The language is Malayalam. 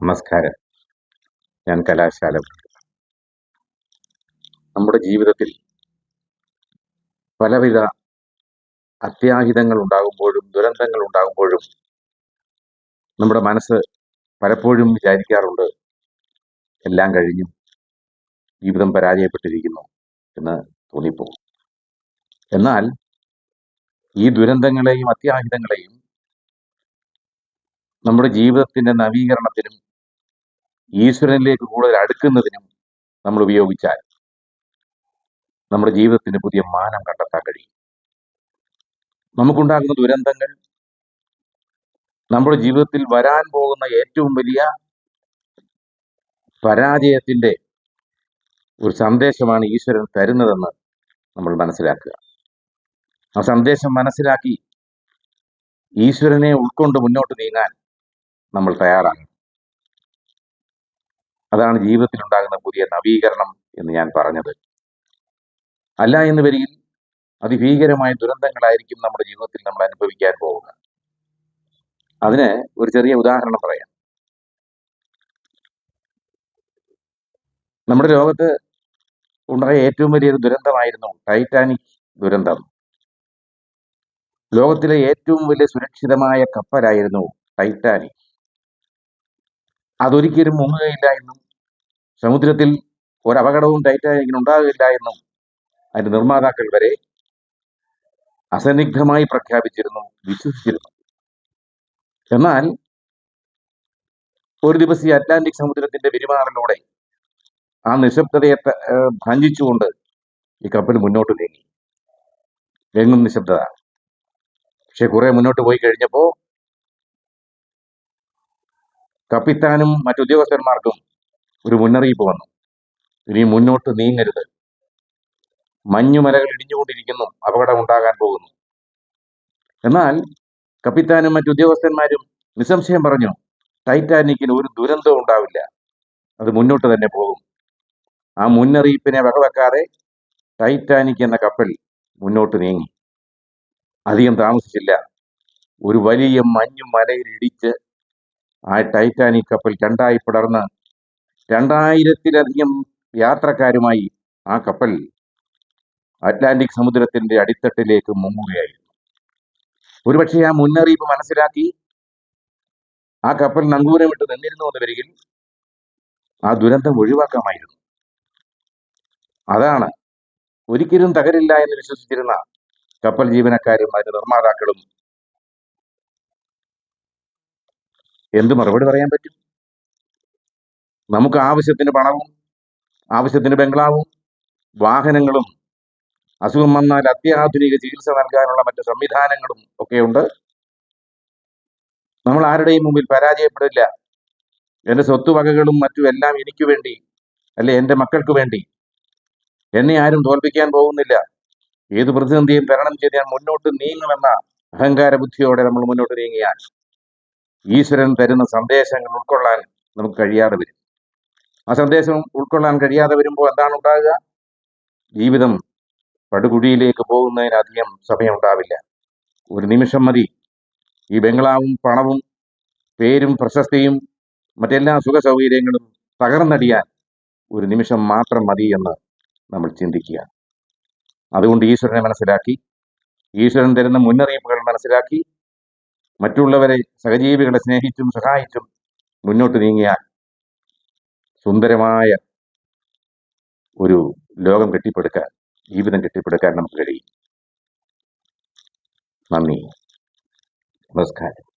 നമസ്കാരം. ഞാൻ കലാശാല. നമ്മുടെ ജീവിതത്തിൽ പലവിധ അത്യാഹിതങ്ങൾ ഉണ്ടാകുമ്പോഴും ദുരന്തങ്ങൾ ഉണ്ടാകുമ്പോഴും നമ്മുടെ മനസ്സ് പലപ്പോഴും വിചാരിക്കാറുണ്ട് എല്ലാം കഴിഞ്ഞു. ജീവിതം പരാജയപ്പെട്ടിരിക്കുന്നു എന്ന് തോന്നിപ്പോകും. എന്നാൽ ഈ ദുരന്തങ്ങളെയും അത്യാഹിതങ്ങളെയും നമ്മുടെ ജീവിതത്തിന്റെ നവീകരണത്തിനും ഈശ്വരനിലേക്ക് കൂടുതൽ അടുക്കുന്നതിനും നമ്മൾ ഉപയോഗിച്ചാൽ നമ്മുടെ ജീവിതത്തിന് പുതിയ മാനം കണ്ടെത്താൻ കഴിയും. നമുക്കുണ്ടാകുന്ന ദുരന്തങ്ങൾ നമ്മുടെ ജീവിതത്തിൽ വരാൻ പോകുന്ന ഏറ്റവും വലിയ പരാജയത്തിന്റെ ഒരു സന്ദേശമാണ് ഈശ്വരൻ തരുന്നതെന്ന് നമ്മൾ മനസ്സിലാക്കുക. ആ സന്ദേശം മനസ്സിലാക്കി ഈശ്വരനെ ഉൾക്കൊണ്ട് മുന്നോട്ട് നീങ്ങാൻ നമ്മൾ തയ്യാറാണ് അതാണ് ജീവിതത്തിൽ ഉണ്ടാകുന്ന പുതിയ നവീകരണം എന്ന് ഞാൻ പറഞ്ഞത്. അല്ല എന്ന് വരികിൽ അതിഭീകരമായ ദുരന്തങ്ങളായിരിക്കും നമ്മുടെ ജീവിതത്തിൽ നമ്മൾ അനുഭവിക്കാൻ പോവുക അതിന് ഒരു ചെറിയ ഉദാഹരണം പറയാം. നമ്മുടെ ലോകത്ത് ഉണ്ടായ ഏറ്റവും വലിയൊരു ദുരന്തമായിരുന്നു ടൈറ്റാനിക് ദുരന്തം. ലോകത്തിലെ ഏറ്റവും വലിയ സുരക്ഷിതമായ കപ്പലായിരുന്നു ടൈറ്റാനിക്. അതൊരിക്കലും മുങ്ങുകയില്ല എന്നും സമുദ്രത്തിൽ ഒരപകടവും ടൈറ്റാനിക്കിന് ഉണ്ടാകില്ല എന്നും അതിന്റെ നിർമ്മാതാക്കൾ വരെ അസന്നിഗ്ധമായി പ്രഖ്യാപിച്ചിരുന്നു വിശ്വസിച്ചിരുന്നു. എന്നാൽ ഒരു ദിവസം ഈ അറ്റ്ലാന്റിക് സമുദ്രത്തിന്റെ പെരുമാറലോടെ ആ നിശബ്ദതയെ ഭഞ്ജിച്ചുകൊണ്ട് ഈ കപ്പൽ മുന്നോട്ട് നീങ്ങി. എങ്ങും നിശബ്ദത. പക്ഷെ കുറെ മുന്നോട്ട് പോയി കഴിഞ്ഞപ്പോ കപ്പിത്താനും മറ്റുദ്യോഗസ്ഥന്മാർക്കും ഒരു മുന്നറിയിപ്പ് വന്നു. ഇനി മുന്നോട്ട് നീങ്ങരുത്. മഞ്ഞുമലകൾ ഇടിഞ്ഞുകൊണ്ടിരിക്കുന്നു. അപകടം ഉണ്ടാകാൻ പോകുന്നു. എന്നാൽ കപ്പിത്താനും മറ്റുദ്യോഗസ്ഥന്മാരും നിസ്സംശയം പറഞ്ഞു ടൈറ്റാനിക്കിന് ഒരു ദുരന്തവും ഉണ്ടാവില്ല. അത് മുന്നോട്ട് തന്നെ പോകും. ആ മുന്നറിയിപ്പിനെ വകവെക്കാതെ ടൈറ്റാനിക് എന്ന കപ്പൽ മുന്നോട്ട് നീങ്ങി. അധികം താമസിച്ചില്ല. ഒരു വലിയ മഞ്ഞു മലയിൽ ഇടിച്ച് ആ ടൈറ്റാനിക് കപ്പൽ രണ്ടായി പിളർന്ന് രണ്ടായിരത്തിലധികം യാത്രക്കാരുമായി ആ കപ്പൽ അറ്റ്ലാന്റിക് സമുദ്രത്തിന്റെ അടിത്തട്ടിലേക്ക് മുങ്ങുകയായിരുന്നു. ഒരുപക്ഷെ ആ മുന്നറിയിപ്പ് മനസ്സിലാക്കി ആ കപ്പൽ നങ്കൂരമിട്ട് നിന്നിരുന്നു എന്ന് വരികിൽ ആ ദുരന്തം ഒഴിവാക്കാമായിരുന്നു. അതാണ് ഒരിക്കലും തകരില്ല എന്ന് വിശ്വസിച്ചിരുന്ന കപ്പൽ ജീവനക്കാരും അതിന്റെ നിർമ്മാതാക്കളും എന്ത് മറുപടി പറയാൻ പറ്റും? നമുക്ക് ആവശ്യത്തിന് പണവും ആവശ്യത്തിന് ബംഗ്ലാവും വാഹനങ്ങളും അസുഖം വന്നാൽ അത്യാധുനിക ചികിത്സ നൽകാനുള്ള മറ്റ് സംവിധാനങ്ങളും ഒക്കെയുണ്ട് നമ്മൾ ആരുടെയും മുമ്പിൽ പരാജയപ്പെടില്ല. എന്റെ സ്വത്തുവകകളും മറ്റും എല്ലാം എനിക്ക് വേണ്ടി അല്ലെ എന്റെ മക്കൾക്ക് വേണ്ടി. എന്നെ ആരും തോൽപ്പിക്കാൻ പോകുന്നില്ല. ഏത് പ്രതിസന്ധിയും തരണം ചെയ്ത് ഞാൻ മുന്നോട്ട് നീങ്ങുമെന്ന അഹങ്കാര ബുദ്ധിയോടെ നമ്മൾ മുന്നോട്ട് നീങ്ങിയാൽ ഈശ്വരൻ തരുന്ന സന്ദേശങ്ങൾ ഉൾക്കൊള്ളാൻ നമുക്ക് കഴിയാതെ വരും. ആ സന്ദേശം ഉൾക്കൊള്ളാൻ കഴിയാതെ വരുമ്പോൾ എന്താണ് ഉണ്ടാകുക? ജീവിതം പടുകുഴിയിലേക്ക് പോകുന്നതിനധികം സമയം ഉണ്ടാവില്ല ഒരു നിമിഷം മതി. ഈ ബംഗ്ലാവും പണവും പേരും പ്രശസ്തിയും മറ്റെല്ലാ സുഖ സൗകര്യങ്ങളും തകർന്നടിയാൻ ഒരു നിമിഷം മാത്രം മതി എന്ന് നമ്മൾ ചിന്തിക്കുക. അതുകൊണ്ട് ഈശ്വരനെ മനസ്സിലാക്കി ഈശ്വരൻ തരുന്ന മുന്നറിയിപ്പുകൾ മനസ്സിലാക്കി മറ്റുള്ളവരെ സഹജീവികളെ സ്നേഹിച്ചും സഹായിച്ചും മുന്നോട്ട് നീങ്ങിയാൽ സുന്ദരമായ ഒരു ലോകം കെട്ടിപ്പടുക്കാൻ ജീവിതം കെട്ടിപ്പടുക്കാൻ നമുക്ക് കഴിയും. നന്ദി. നമസ്കാരം.